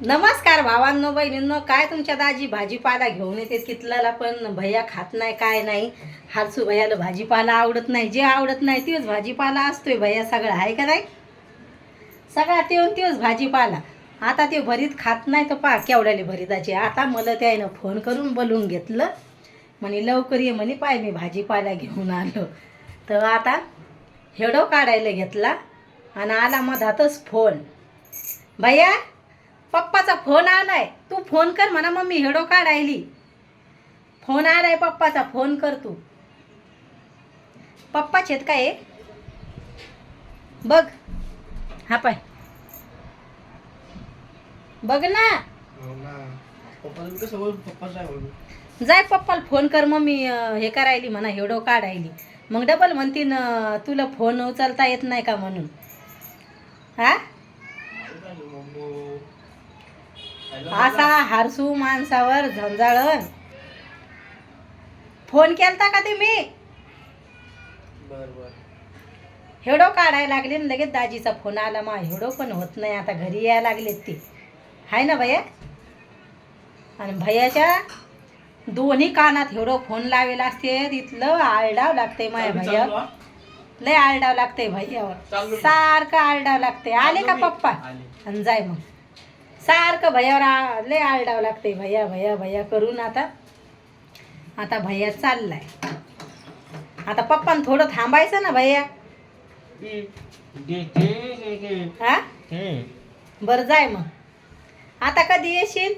नमस्कार भावांनो बहिणींनो काय तुमच्या दाजी भाजीपाला घेऊन येते कितलाला पण? भैया खात नाही काय नाही. हालसू भैयाला भाजीपाला आवडत नाही जे आवडत नाही तेच भाजीपाला असतोय. भैया सगळं आहे का नाही? सगळा तेवून तेच भाजीपाला. आता ते भरीत खात नाही तर पा केवढ्याले भरीताचे. आता मला त्यानं फोन करून बोलवून घेतलं. म्हणे लवकर ये म्हणे पाय मी भाजीपाला घेऊन आलो. तर आता हेडो काढायला घेतला आणि आला मधातच फोन भैया पप्पाचा फोन आलाय. तू फोन कर म्हणा मम्मी हेडो काढायली फोन आलाय पप्पाचा फोन कर तू. पप्पाचे आहेत काय हे? बघ. हा पाय. बघ ना. हो ना. जाय पप्पाला फोन कर मम्मी अं, हे करायली म्हणा हेडो काढायली मग डबल म्हणतीन अं, तुला फोन उचलता येत नाही का म्हणून? हा? असा हारसू माणसावर झंजाळण फोन केलता का तुम्ही? हेडो काढायला लागले आणि लगेच दाजीचा फोन आला. मा हेडो पण होत नाही आता घरी यायला लागलेत ते. हाय ना भैया? आणि भैयाच्या दोन्ही कानात हेडो फोन लावेला असते. इथलं आरडाव लागते माझ्या भैया. लय आरडाव लागते भैयावर. सारखं आरडाव लागते आले का पप्पा? आणि जाय मग. सारखं भैयावर लय आरडाव लागते भैया भैया भैया करून आता आता भैया चाललाय. आता पप्पान थोडं थांबायचं ना भैया. हा? बरं जाय मग. आता कधी येशील?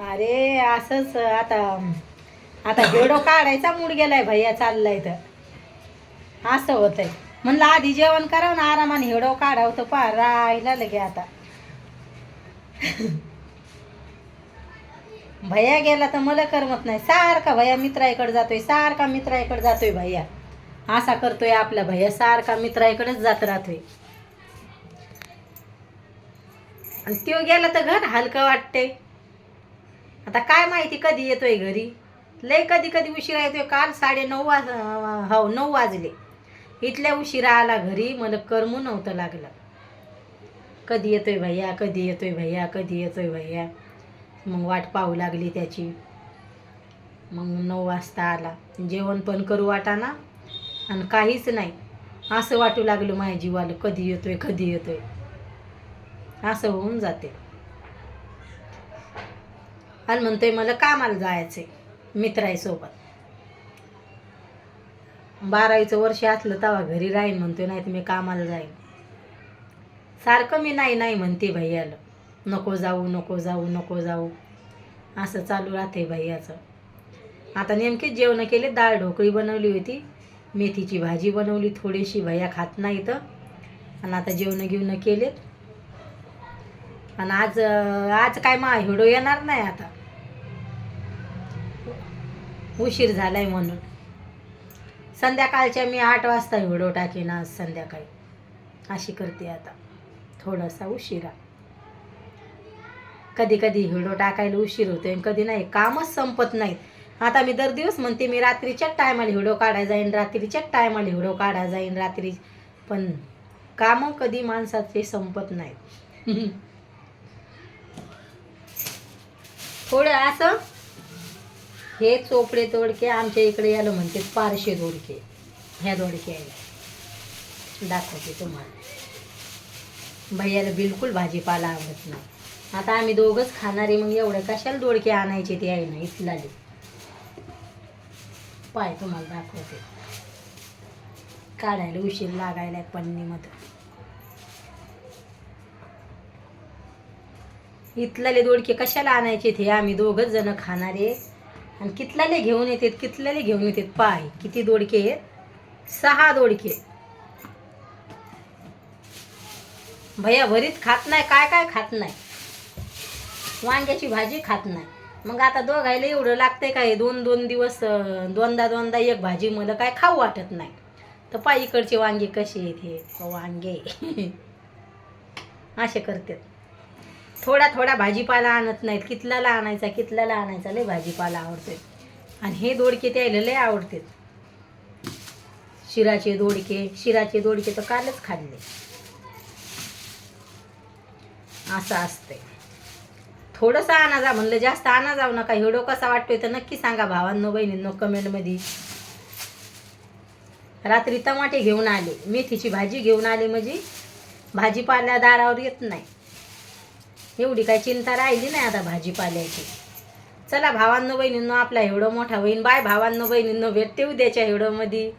अरे असंच आता आता हेडो काढायचा मूड गेलाय भैया चाललाय तर. असं होतंय. म्हणलं आधी जेवण करावं ना आरामाने हेडो काढावं तर पहा राहिला लगे आता. भैया गेला तर मला करमत नाही. सारखा भैया मित्राईकडे जातोय सारखा मित्राईकडे जातोय भैया. असा करतोय आपला भैया सारखा मित्राईकडेच जात राहतोय. आणि तो गेला तर घर हलकं वाटते आता काय माहिती कधी येतोय घरी. लय कधी कधी उशिरा येतोय काल साडे नऊ वाज हो नऊ वाजले. इथल्या उशिरा आला घरी मला करमू नव्हतं लागलं. कधी येतोय भैया कधी येतोय भैया कधी येतोय भैया. मग वाट पाहू लागली त्याची. मग नऊ वाजता आला. जेवण पण करू वाटाना आणि काहीच नाही. असं वाटू लागलं माझ्या जीवाला कधी येतोय कधी येतोय. असं होऊन जाते. आणि म्हणतोय मला कामाला जायचंय मित्राईसोबत बारावीचं वर्ष असलं तेव्हा घरी राहीन म्हणतो नाही तर मी कामाला जाईन. सारखं मी नाही नाही म्हणते भैयाला. नको जाऊ नको जाऊ नको जाऊ. असं चालू राहते भैयाचं. आता नेमकेच जेवण केले डाळ ढोकळी बनवली होती. मेथीची भाजी बनवली थोडीशी भैया खात नाही तर आणि आता जेवण घेऊन केलेत आणि आज आज काय मा हिडो येणार नाही आता. उशीर झालाय म्हणून. संध्याकाळच्या मी आठ वाजता व्हिडिओ टाकेन आज संध्याकाळी. अशी करते आता. थोडासा उशिरा. कधी कधी व्हिडिओ टाकायला उशीर होतोय आणि कधी नाही कामच संपत नाहीत. आता मी दर दिवस म्हणते मी रात्रीच्याच टायमाला व्हिडिओ काढायला जाईन रात्रीच्याच टायमाला व्हिडिओ काढायला जाईन रात्री. पण कामं कधी माणसाचे संपत नाहीत. थोडं असं हे चोपडे तोडके आमच्या इकडे याला म्हणते पारशे दोडके. ह्या दोडके आहे दाखवते तुम्हाला. भैयाला बिलकुल भाजीपाला आवडत नाही. आता आम्ही दोघंच खाणारे मग एवढं कशाला दोडके आणायचे ते आहे ना इथलाले पाय तुम्हाला दाखवते. काढायला उशीर लागायला पन्नीमध्ये. इथलाले दोडके कशाला आणायचे ते आम्ही दोघंच जण खाणारे आणि कितल्याले घेऊन येतात कितल्याले घेऊन येतात पाय. किती दोडके आहेत? सहा दोडके भैया भरीत खात नाही काय काय खात नाही? वांग्याची भाजी खात नाही. मग आता दोघायला एवढं लागतंय काय दोन दोन दिवस दोनदा दोनदा एक भाजी मला काय खाऊ वाटत नाही. तर पाय इकडचे वांगे कसे आहेत हे? वांगे. असे करतात. थोडा थोडा भाजीपाला आणत नाहीत. कितल्याला आणायचा कितल्याला आणायचा लय भाजीपाला आवडतोय. आणि हे दोडके त्याला लय आवडतात शिराचे दोडके शिराचे दोडके तर कालच खाल्ले. असं असतंय. थोडंसं आणा जा म्हणलं जास्त आणा जाऊ नका. व्हिडिओ कसा वाटतोय तर नक्की सांगा भावांनो बहिणींनो कमेंटमध्ये. रात्री टमाटे घेऊन आले. मेथीची भाजी घेऊन आले म्हणजे भाजीपाल्या दारावर येत नाही. एवढी काय चिंता राहिली नाही आता भाजीपाल्याची. चला भावांनो बहिणींनो आपला एवढं मोठा होईन बाय भावांनो बहिणींनो भेटते उद्याच्या एवढं मध्ये